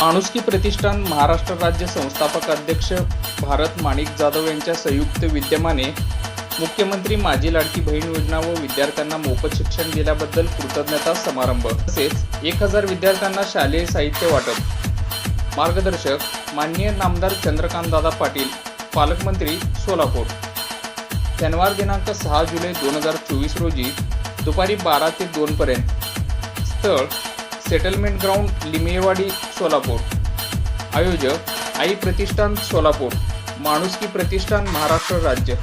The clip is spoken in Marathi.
माणुसकी प्रतिष्ठान महाराष्ट्र राज्य संस्थापक अध्यक्ष भारत माणिक जाधव यांच्या संयुक्त विद्यमाने मुख्यमंत्री माझी लाडकी बहीण योजना व विद्यार्थ्यांना मोफत शिक्षण दिल्याबद्दल कृतज्ञता समारंभ. तसेच एक हजार विद्यार्थ्यांना शालेय साहित्य वाटप. मार्गदर्शक माननीय नामदार चंद्रकांतदादा पाटील पालकमंत्री सोलापूर. शनिवार दिनांक सहा जुलै दोन हजार चोवीस रोजी दुपारी बारा ते दोन पर्यंत स्थळ सेटलमेंट ग्राउंड लिमेवाडी सोलापूर. आयोजक आई प्रतिष्ठान सोलापूर माणुसकी प्रतिष्ठान महाराष्ट्र राज्य.